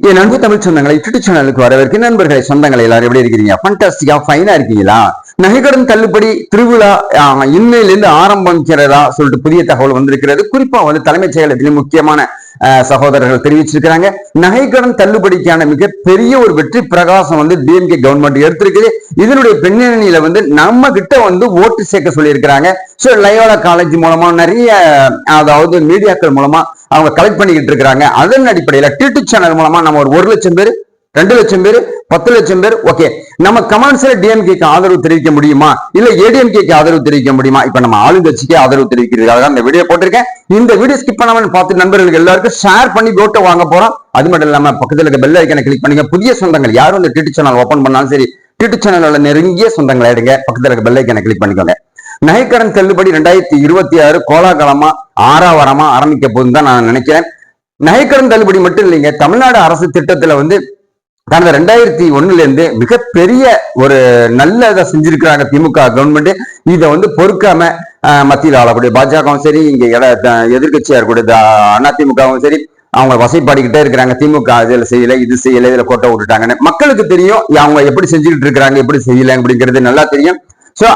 என் அன்பு தமிழ் சொந்தங்களை யூடியூப் சேனலுக்கு வரவேற்கு நண்பர்களை சொந்தங்களை எல்லாரும் எப்படி இருக்கிறீங்க? ஃபண்டாஸ்டிக்கா ஃபைனா இருக்கீங்களா? நகைக்கடன் தள்ளுபடி திருவிழா ஆஹ், இன்னையிலிருந்து ஆரம்பிக்கிறதா சொல்லிட்டு புதிய தகவல் வந்திருக்கிறது. குறிப்பா வந்து தலைமைச் செயலகத்திலும் முக்கியமான சகோதரர்கள் தெரிவிச்சிருக்கிறாங்க. நகைக்கடன் தள்ளுபடிக்கான மிகப்பெரிய ஒரு வெற்றி பிரகாசம் வந்து டிஎம்கே கவர்மெண்ட் எடுத்திருக்குது. இதனுடைய பின்னணியில வந்து நம்ம கிட்ட வந்து ஓட்டு சேர்க்க சொல்லியிருக்கிறாங்க. ஸோ லயோலா காலேஜ் மூலமா நிறைய அதாவது மீடியாக்கள் மூலமா அவங்க கலெக்ட் பண்ணிக்கிட்டு இருக்கிறாங்க. அதன் அடிப்படையில் டிடி சேனல் மூலமா நம்ம ஒரு ஒரு லட்சம் பேர் ரெண்டு லட்சம் பேர் பத்து லட்சம் பேர் ஓகே நம்ம கமெண்ட்ஸ்ல டிஎம்கேக்கு ஆதரவு தெரிவிக்க முடியுமா? இல்ல ஏடிஎம்கேக்கு ஆதரவு தெரிவிக்க முடியுமா? இப்ப நம்ம ஆளுங்கட்சிக்கு ஆதரவு தெரிவிக்கிறதுக்காக இந்த வீடியோ போட்டிருக்கேன். இந்த வீடியோ ஸ்கிப் பண்ணாமல் பார்த்து நண்பர்களுக்கு எல்லாருக்கும் ஷேர் பண்ணி ஓட்டை வாங்க போறோம். அது மட்டும் இல்லாம பக்கத்துல இருக்க பெல் ஐக்கனை கிளிக் பண்ணுங்க. புதிய சொந்தங்கள் யாரும் இந்த டிடி சேனல் ஓபன் பண்ணாலும் சரி டிடி சேனல்ல நெருங்கிய சொந்தங்களை எடுங்க. பக்கத்துல இருக்க பெல் ஐக்கனை கிளிக் பண்ணிக்கோங்க. நகைக்கடன் தள்ளுபடி ரெண்டாயிரத்தி இருபத்தி ஆறு கோலாகலமா ஆறாவரமா ஆரம்பிக்க போதுன்னு தான் நான் நினைக்கிறேன். நகைக்கடன் தள்ளுபடி மட்டும் இல்லைங்க. தமிழ்நாடு அரசு திட்டத்துல வந்து கடந்த ரெண்டாயிரத்தி ஒண்ணுல இருந்து மிகப்பெரிய ஒரு நல்ல இதை செஞ்சிருக்கிறாங்க திமுக கவர்மெண்ட் இதை வந்து பொறுக்காம மத்தியில் ஆளக்கூடிய பாஜகவும் சரி இங்க எதிர்கட்சியா த- இருக்கக்கூடிய அதிமுகவும் சரி அவங்க வசைப்பாடிக்கிட்டே இருக்கிறாங்க. திமுக இதில் செய்யல இது செய்யல இதில் கோட்டை விட்டுட்டாங்கன்னு. மக்களுக்கு தெரியும் அவங்க எப்படி செஞ்சுக்கிட்டு இருக்கிறாங்க எப்படி செய்யல அப்படிங்கிறது நல்லா தெரியும். ஸோ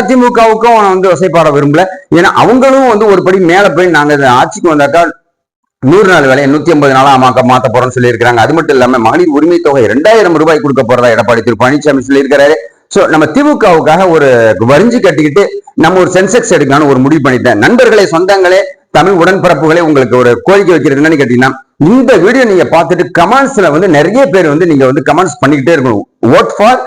அதிமுகவுக்கும் வந்து வசைப்பாட விரும்பல. ஏன்னா அவங்களும் வந்து ஒரு படி மேலே போய் நாங்கள் ஆட்சிக்கு வந்தாக்கா நூறு நாள் வேலையை நூத்தி ஐம்பது நாளா மாக்க மாத்த போறோம்னு சொல்லியிருக்காங்க அது மட்டும் இல்லாம மகளிர் உரிமை தொகை ரெண்டாயிரம் ரூபாய் கொடுக்க போறதா எடப்பாடி திரு பழனிசாமி சொல்லியிருக்கிறாரு. சோ நம்ம திமுகவுக்காக ஒரு வரிஞ்சு கட்டிக்கிட்டு நம்ம ஒரு சென்செக்ஸ் எடுக்கலாம்னு ஒரு முடிவு பண்ணிட்டேன். நண்பர்களே சொந்தங்களே தமிழ் உடன்பிறப்புகளே உங்களுக்கு ஒரு கோரிக்கை வைக்கிறது என்னன்னு கேட்டீங்கன்னா இந்த வீடியோ நீங்க பார்த்துட்டு கமெண்ட்ஸ்ல வந்து நிறைய பேர் வந்து நீங்க வந்து கமெண்ட்ஸ் பண்ணிக்கிட்டே இருக்கணும். Vote for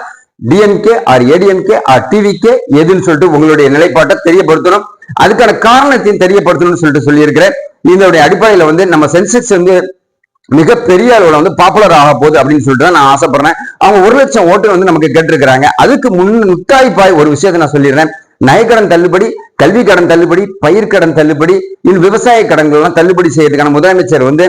DMK or ADMK or TVK எதுன்னு சொல்லிட்டு உங்களுடைய நிலைப்பாட்டை தெரியப்படுத்தணும். அதுக்கான காரணத்தையும் தெரியப்படுத்தணும்னு சொல்லிட்டு சொல்லியிருக்கிறேன். இதனுடைய அடிப்படையில வந்து நம்ம சென்செக்ஸ் வந்து மிகப்பெரிய அளவுல வந்து பாப்புலர் ஆக போகுது அப்படின்னு சொல்லிட்டு தான் நான் ஆசைப்படுறேன். அவங்க ஒரு லட்சம் ஓட்டு வந்து நமக்கு கேட்டிருக்கிறாங்க. அதுக்கு முன் முட்டாய்ப்பாய் ஒரு விஷயத்தை நான் சொல்லிடுறேன். நகைக்கடன் தள்ளுபடி கல்வி கடன் தள்ளுபடி பயிர்க்கடன் தள்ளுபடி இன்னும் விவசாய கடன்கள் எல்லாம் தள்ளுபடி செய்யறதுக்கான முதலமைச்சர் வந்து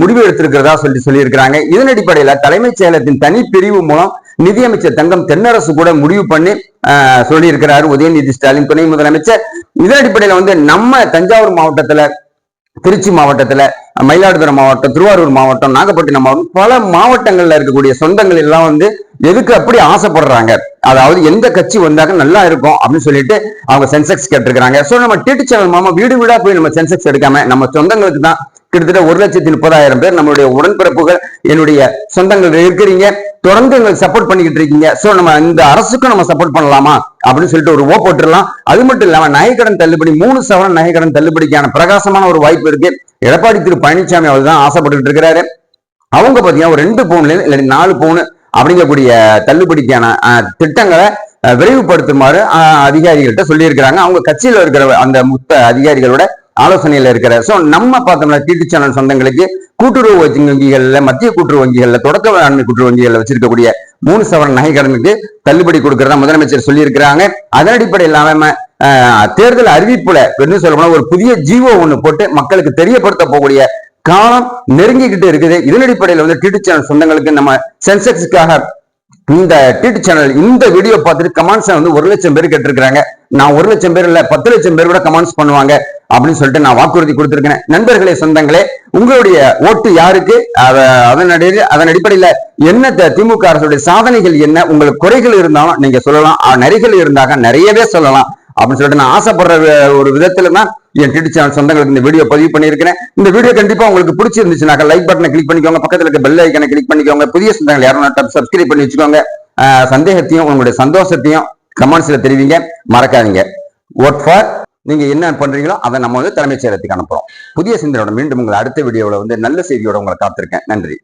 முடிவு எடுத்திருக்கிறதா சொல்லி சொல்லியிருக்கிறாங்க. இதன் அடிப்படையில தலைமைச் செயலகத்தின் தனி பிரிவு மூலம் நிதியமைச்சர் தங்கம் தென்னரசு கூட முடிவு பண்ணி ஆஹ், சொல்லியிருக்கிறாரு உதயநிதி ஸ்டாலின் துணை முதலமைச்சர். இதன் அடிப்படையில வந்து நம்ம தஞ்சாவூர் மாவட்டத்துல திருச்சி மாவட்டத்துல மயிலாடுதுறை மாவட்டம் திருவாரூர் மாவட்டம் நாகப்பட்டினம் மாவட்டம் பல மாவட்டங்கள்ல இருக்கக்கூடிய சொந்தங்கள் எல்லாம் வந்து எதுக்கு அப்படி ஆசைப்படுறாங்க? அதாவது எந்த கட்சி வந்தாக்க நல்லா இருக்கும் அப்படின்னு சொல்லிட்டு அவங்க சென்செக்ஸ் கேட்டிருக்கிறாங்க. சோ நம்ம டிடி சேனல் மாமா வீடு வீடா போய் நம்ம சென்செக்ஸ் எடுக்காம நம்ம சொந்தங்களுக்கு தான் கிட்டத்தட்ட ஒரு லட்சத்தி முப்பதாயிரம் பேர் நம்மளுடைய உடன்பிறப்புகள் என்னுடைய சொந்தங்கள் இருக்கிறீங்க. தொடர்ந்து எங்களுக்கு சப்போர்ட் பண்ணிக்கிட்டு இருக்கீங்க. ஸோ நம்ம இந்த அரசுக்கும் நம்ம சப்போர்ட் பண்ணலாமா? அப்படின்னு சொல்லிட்டு ஒரு ஓ போட்டுடலாம். அது மட்டும் இல்லாமல் நகைக்கடன் தள்ளுபடி மூணு சவரன் நகைக்கடன் தள்ளுபடிக்கான பிரகாசமான ஒரு வாய்ப்பு இருக்கு. எடப்பாடி திரு பழனிசாமி அவர் தான் ஆசைப்பட்டுட்டு இருக்கிறாரு. அவங்க பார்த்தீங்கன்னா ஒரு ரெண்டு பவுன்ல இல்லை நாலு பவுன் அப்படிங்கக்கூடிய தள்ளுபடிக்கான திட்டங்களை விரைவுபடுத்துமாறு அதிகாரிகள்கிட்ட சொல்லியிருக்கிறாங்க. அவங்க கட்சியில் இருக்கிற அந்த முத்த அதிகாரிகளோட ஆலோசனையில இருக்கிற. சோ நம்ம பார்த்தோம்னா டிடி சேனல் சொந்தங்களுக்கு கூட்டுறவு வங்கி- வங்கிகள்ல மத்திய கூட்டுறவு வங்கிகள்ல தொடக்க வேளாண்மை கூட்டுறவு வங்கிகள்ல வச்சிருக்கக்கூடிய மூணு சவரன் நகை கடனுக்கு தள்ளுபடி கொடுக்கறதா முதலமைச்சர் சொல்லியிருக்கிறாங்க. அதன் அடிப்படையில் நாம தேர்தல் அறிவிப்புல என்ன சொல்லணும்னா ஒரு புதிய ஜீவோ ஒண்ணு போட்டு மக்களுக்கு தெரியப்படுத்த போகக்கூடிய காலம் நெருங்கிக்கிட்டு இருக்குது. இதன் அடிப்படையில் வந்து டிடி சேனல் சொந்தங்களுக்கு நம்ம சென்செக்ஸுக்காக இந்த டிடி சேனல் இந்த வீடியோ பார்த்துட்டு கமெண்ட்ஸ் வந்து ஒரு லட்சம் பேர் கேட்டிருக்காங்க நான் ஒரு லட்சம் பேர் இல்ல பத்து லட்சம் பேர் கூட கமெண்ட்ஸ் பண்ணுவாங்க. அப்படின்னு சொல்லிட்டு நான் வாக்குறுதி கொடுத்திருக்கேன் நண்பர்களே சொந்தங்களே உங்களுடைய ஓட்டு யாருக்கு? அத- அதன் அதன் அடிப்படையில என்ன திமுக அரசுடைய சாதனைகள் என்ன? உங்களுக்கு குறைகள் இருந்தாலும் நீங்க சொல்லலாம். அஹ், நிறைகள் இருந்தாக நிறையவே சொல்லலாம். அப்படின்னு சொல்லிட்டு நான் ஆசைப்படுற ஒரு விதத்துல தான் என் டிடி சேனல் சொந்தங்களுக்கு இந்த வீடியோ பதிவு பண்ணியிருக்கிறேன். இந்த வீடியோ கண்டிப்பாக உங்களுக்கு பிடிச்சிருந்துச்சுனாக்கா லைக் பட்டனை கிளிக் பண்ணிக்கோங்க. பக்கத்துல இருக்க பெல் ஐக்கனை கிளிக் பண்ணிக்கோங்க. புதிய சொந்தங்கள் யாரும் சப்ஸ்கிரைப் பண்ணி வச்சுக்கோங்க. சந்தேகத்தையும் உங்களுடைய சந்தோஷத்தையும் கமெண்ட்ஸில் தெரிவிங்க. மறக்காதீங்க. ஒர்க் ஃபார் நீங்க என்ன பண்றீங்களோ அதை நம்ம வந்து தலைமைச் செயலகத்துக்கு அனுப்புறோம். புதிய சிந்தனையோட மீண்டும் உங்களை அடுத்த வீடியோவில் வந்து நல்ல செய்தியோட உங்களை காத்திருக்கேன். நன்றி.